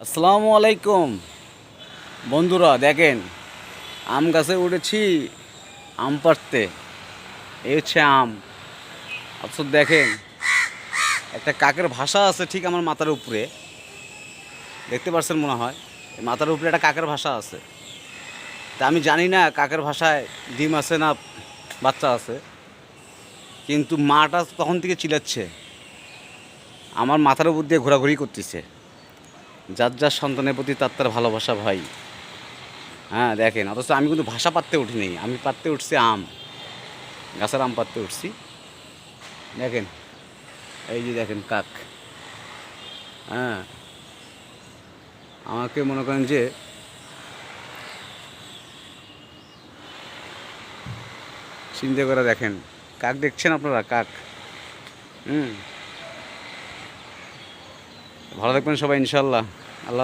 আসসালামু আলাইকুম। বন্ধুরা, দেখেন, আম গাছে উঠেছি, আম পাড়তে। এই হচ্ছে আম। অথচ দেখেন, একটা কাকের ভাষা আছে ঠিক আমার মাথার উপরে। দেখতে পাচ্ছেন মনে হয়? মাথার উপরে একটা কাকের ভাষা আছে। তা আমি জানি না কাকের ভাষায় ডিম আছে না বাচ্চা আছে। কিন্তু মাটা তখন থেকে চিলাচ্ছে। আমার মাথার উপর দিয়ে ঘোরাঘুরি করতেছে। যার যার সন্তানের প্রতি তার তার ভালোবাসা ভাই। হ্যাঁ দেখেন, অথচ আমি কিন্তু ভাষা পাততে উঠিনি। আমি পাততে উঠছি আম। গাছের আম পাততে উঠছি। দেখেন, এই যে দেখেন কাক। হ্যাঁ আমাকে মনে করেন যে চিন্তা করে দেখেন। কাক দেখছেন আপনারা? কাক। হুম। ভালো থাকবেন সবাই ইনশাল্লাহ আল্লাহ